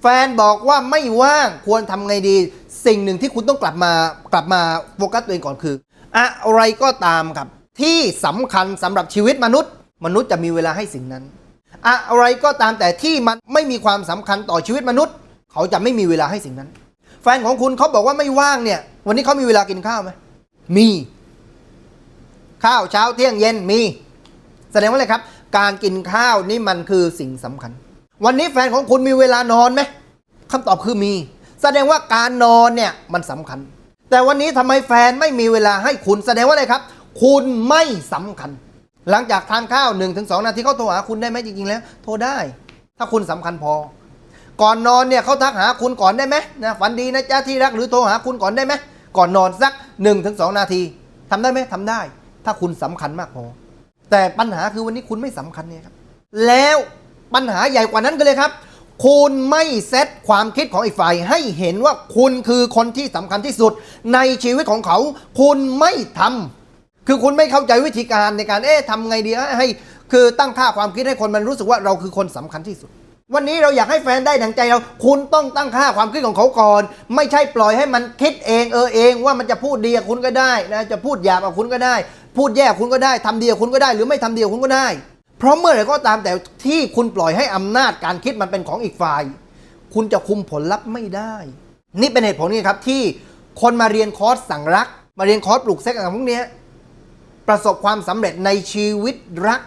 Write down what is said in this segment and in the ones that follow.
แฟนบอกว่าไม่ว่างควรทำไงดี สิ่งหนึ่งที่คุณต้องกลับมากลับมาโฟกัสตัวเองก่อนคือ อะไรก็ตามครับ ที่สำคัญสำหรับชีวิตมนุษย์ มนุษย์จะมีเวลาให้สิ่งนั้น อะไรก็ตามแต่ที่มันไม่มีความสำคัญต่อชีวิตมนุษย์ เขาจะไม่มีเวลาให้สิ่งนั้น แฟนของคุณเขาบอกว่าไม่ว่างเนี่ย วันนี้เขามีเวลากินข้าวไหมมี ข้าวเช้าเที่ยงเย็นมี แสดงว่าอะไรครับ การกินข้าวนี่มันคือสิ่งสำคัญ วันนี้แฟนของคุณมีเวลานอนไหมคำตอบคือมี แสดงว่าการนอนเนี่ยมันสำคัญ แต่วันนี้ทำไมแฟนไม่มีเวลาให้คุณแสดงว่าอะไรครับ คุณไม่สำคัญ หลังจากทานข้าว1นถึงสนาทีเขาโทรหาคุณได้ไหมจริงๆแล้ว โทรได้ ถ้าคุณสำคัญพอ ก่อนนอนเนี่ยเขาทักหาคุณก่อนได้ไหมนะฝันดีนะจ้าที่รักหรือโทรหาคุณก่อนได้ไหมก่อนนอนสัก1นถึงสนาทีทำได้ไหมทำได้ ถ้าคุณสำคัญมากพอแต่ปัญหาคือวันนี้คุณไม่สำคัญเนี่ยครับแล้ว ปัญหาใหญ่กว่านั้นก็เลยครับ คุณไม่เซตความคิดของอีกฝ่ายให้เห็นว่าคุณคือคนที่สำคัญที่สุด ในชีวิตของเขา คุณไม่ทำคือคุณไม่เข้าใจวิธีการในการเอ๊ะทำไงดีให้ คือตั้งค่าความคิดให้คนมันรู้สึกว่าเราคือคนสำคัญที่สุดวันนี้เราอยากให้แฟนได้ดังใจเรา คุณต้องตั้งค่าความคิดของเขาก่อน ไม่ใช่ปล่อยให้มันคิดเองเออเอง ว่ามันจะพูดดีกับคุณก็ได้นะจะพูดหยาบกับคุณก็ได้ พูดแย่คุณก็ได้ทำดีกับคุณก็ได้ หรือไม่ทำดีกับคุณก็ได้ เพราะเมื่อไหร่ก็ตามแต่ที่คุณปล่อยให้อำนาจการคิดมันเป็นของอีกฝ่าย คุณจะคุมผลลัพธ์ไม่ได้ นี่เป็นเหตุผลนี่ครับที่คนมาเรียนคอร์สสั่งรัก มาเรียนคอร์สปลูกเซ็กอะไรพวกนี้ประสบความสำเร็จในชีวิตรัก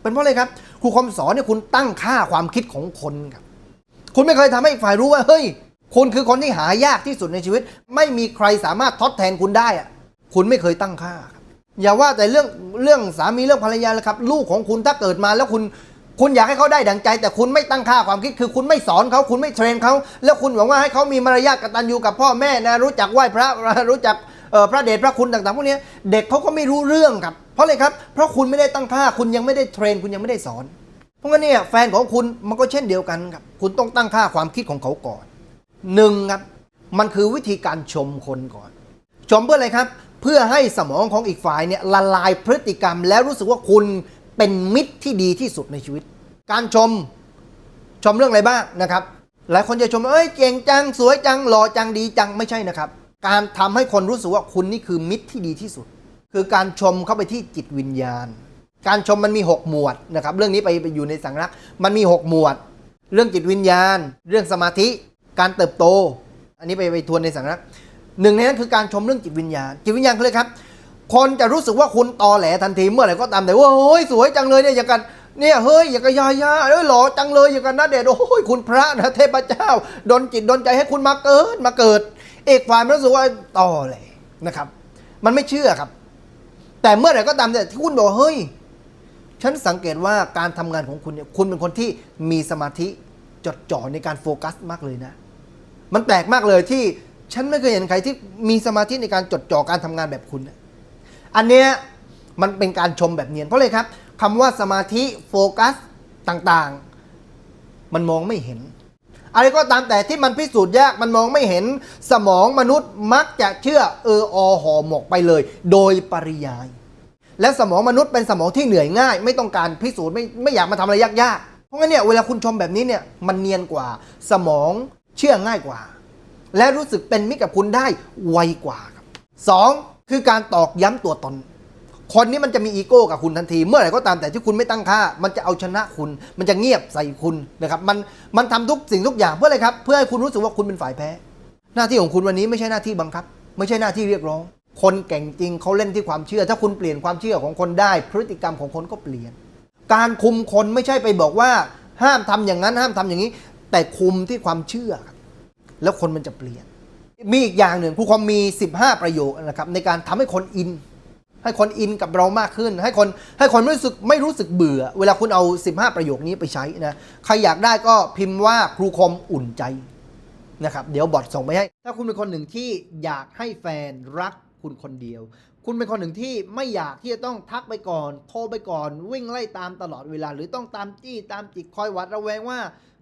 เป็นเพราะอะไรครับ ครูคมสอนเนี่ยคุณตั้งค่าความคิดของคนครับ คุณไม่เคยทำให้อีกฝ่ายรู้ว่าเฮ้ยคุณคือคนที่หายากที่สุดในชีวิต ไม่มีใครสามารถทดแทนคุณได้อะคุณไม่เคยตั้งค่า อย่าว่าแต่เรื่องเรื่องสามีเรื่องภรรยาเลยครับ ลูกของคุณถ้าเกิดมาแล้วคุณคุณอยากให้เขาได้ดังใจ แต่คุณไม่ตั้งค่าความคิดคือคุณไม่สอนเขาคุณไม่เทรนเขาแล้วคุณหวังว่าให้เขามีมารยาทกตัญญูกับพ่อแม่นะรู้จักไหว้พระรู้จักพระเดชพระคุณต่างๆพวกนี้เด็กเขาก็ไม่รู้เรื่องครับ เพราะอะไรครับ เพราะคุณไม่ได้ตั้งค่าคุณยังไม่ได้เทรน คุณยังไม่ได้สอน เพราะงั้นเนี่ยแฟนของคุณมันก็เช่นเดียวกันครับคุณต้องตั้งค่าความคิดของเขาก่อนหนึ่งครับมันคือวิธีการชมคนก่อน ชมเพื่ออะไรครับ เพื่อให้สมองของอีกฝ่ายเนี่ยละลายพฤติกรรม แล้วรู้สึกว่าคุณเป็นมิตรที่ดีที่สุดในชีวิต การชมชมเรื่องอะไรบ้างนะครับ หลายคนจะชมว่าเอ้ยเก่งจังสวยจังหล่อจังดีจังไม่ใช่นะครับ การทำให้คนรู้สึกว่าคุณนี่คือมิตรที่ดีที่สุด คือการชมเข้าไปที่จิตวิญญาณ การชมมันมี 6 หมวดนะครับเรื่องนี้ไปไปอยู่ในสังรักมันมี 6 หมวด เรื่องจิตวิญญาณ เรื่องสมาธิ การเติบโต อันนี้ไปไปทวนในสังรัก หนึ่งในนั้นคือการชมเรื่องจิตวิญญาณ จิตวิญญาณคืออะไรครับ คนจะรู้สึกว่าคุณตอแหลทันทีเมื่อไหร่ก็ตามแต่ว่าโอ้ยสวยจังเลยเนี่ยอย่างกันเนี่ยเฮ้ยอย่างกับยายาเอ้ยหล่อจังเลยอย่างกันนะเดชโอ้ยคุณพระนะเทพเจ้าดนจิตดนใจให้คุณมาเกิดมาเกิด เอกฝ่ายมันรู้สึกว่าตอแหลนะครับ มันไม่เชื่อครับ แต่เมื่อไหร่ก็ตามแต่ที่คุณบอกว่าเฮ้ยฉันสังเกตว่าการทำงานของคุณเนี่ยคุณเป็นคนที่มีสมาธิจดจ่อในการโฟกัสมากเลยนะ มันแปลกมากเลยที่ ฉันไม่เคยเห็นใครที่มีสมาธิในการจดจ่อการทำงานแบบคุณ อันเนี้ยมันเป็นการชมแบบเนียนเพราะเลยครับคำว่าสมาธิโฟกัสต่างๆ มันมองไม่เห็น อะไรก็ตามแต่ที่มันพิสูจน์ยากมันมองไม่เห็นสมองมนุษย์มักจะเชื่อเอออหอหมกไปเลย โดยปริยาย และสมองมนุษย์เป็นสมองที่เหนื่อยง่าย ไม่ต้องการพิสูจน์ไม่ไม่อยากมาทำอะไรยากๆเพราะงั้นเนี่ยเวลาคุณชมแบบนี้เนี่ยมันเนียนกว่า สมองเชื่อง่ายกว่า และรู้สึกเป็นมิตรกับคุณได้ไวกว่าครับสองคือการตอกย้ำตัวตน คนนี้มันจะมีอีโก้กับคุณทันที เมื่อไหร่ก็ตามแต่ที่คุณไม่ตั้งค่า มันจะเอาชนะคุณ มันจะเงียบใส่คุณนะครับ มันมันทำทุกสิ่งทุกอย่างเพื่ออะไรครับ เพื่อให้คุณรู้สึกว่าคุณเป็นฝ่ายแพ้ หน้าที่ของคุณวันนี้ไม่ใช่หน้าที่บังคับ ไม่ใช่หน้าที่เรียกร้อง คนเก่งจริงเขาเล่นที่ความเชื่อ ถ้าคุณเปลี่ยนความเชื่อของคนได้ พฤติกรรมของคนก็เปลี่ยน การคุมคนไม่ใช่ไปบอกว่า ห้ามทำอย่างนั้นห้ามทำอย่างนี้ แต่คุมที่ความเชื่อครับ แล้วคนมันจะเปลี่ยน มีอีกอย่างหนึ่งผู้คอมมี 15 ประโยคนะครับในการทำให้คนอิน ให้คนอินกับเรามากขึ้น ให้คนให้คนไม่รู้สึกไม่รู้สึกเบื่อ เวลาคุณเอา 15 ประโยคนี้ไปใช้นะใครอยากได้ก็พิมพ์ว่าครูคมอุ่นใจนะครับเดี๋ยวบอทส่งไปให้ ถ้าคุณเป็นคนหนึ่งที่อยากให้แฟนรักคุณคนเดียว คุณเป็นคนหนึ่งที่ไม่อยากที่จะต้องทักไปก่อน โทรไปก่อน วิ่งไล่ตามตลอดเวลา หรือต้องตามจี้ตามจิกคอยหวัดระแวงว่า